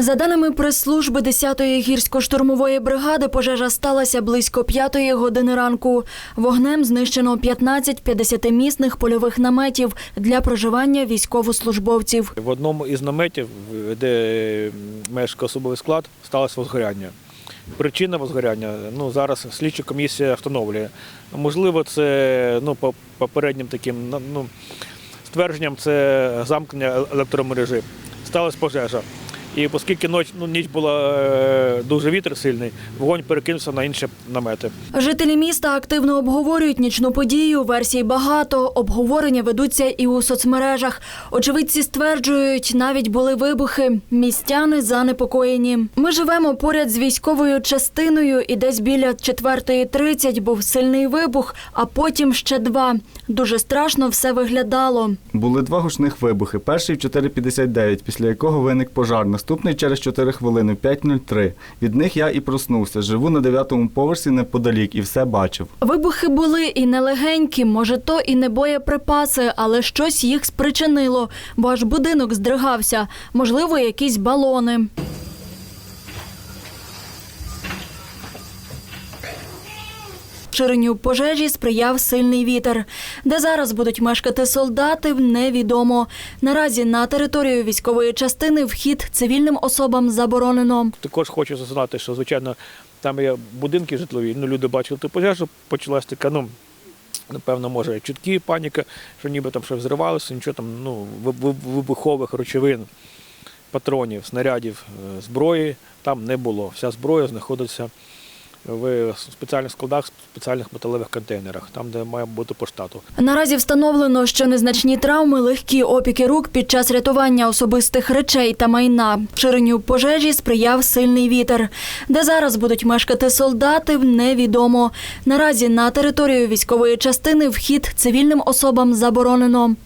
За даними прес-служби 10-ї гірсько-штурмової бригади, пожежа сталася близько 5-ї години ранку. Вогнем знищено 15 50-місних польових наметів для проживання військовослужбовців. В одному із наметів, де мешкає особовий склад, сталося возгоряння. Причина возгоряння ну, зараз слідча комісія встановлює. Можливо, це ну, по попереднім таким ну, ствердженням це замкнення електромережі. Сталася пожежа. І оскільки ніч, ну, ніч була е, дуже вітер сильний, вогонь перекинувся на інші намети. Жителі міста активно обговорюють нічну подію. Версій багато. Обговорення ведуться і у соцмережах. Очевидці стверджують, навіть були вибухи. Містяни занепокоєні. Ми живемо поряд з військовою частиною, і десь біля 4.30 був сильний вибух, а потім ще два. Дуже страшно все виглядало. Були два гучних вибухи. Перший в 4.59, після якого виник пожар. Наступний через 4 хвилини 5.03. Від них я і проснувся. Живу на 9-му поверсі неподалік і все бачив. Вибухи були і нелегенькі, може, то і не боєприпаси, але щось їх спричинило, бо аж будинок здригався. Можливо, якісь балони. Ширенню пожежі сприяв сильний вітер. Де зараз будуть мешкати солдати, невідомо. Наразі на територію військової частини вхід цивільним особам заборонено. Також хочу зазначити, що звичайно там є будинки житлові. Ну люди бачили ту пожежу, почалась така, ну напевно, може чутки, паніка, що ніби там щось взривалося, нічого там, ну ви- ви- вибухових речовин, патронів, снарядів, е, зброї там не було. Вся зброя знаходиться в спеціальних складах, спеціальних металевих контейнерах, там, де має бути по штату. Наразі встановлено, що незначні травми, легкі опіки рук під час рятування особистих речей та майна. Ширенню пожежі сприяв сильний вітер. Де зараз будуть мешкати солдати, невідомо. Наразі на територію військової частини вхід цивільним особам заборонено.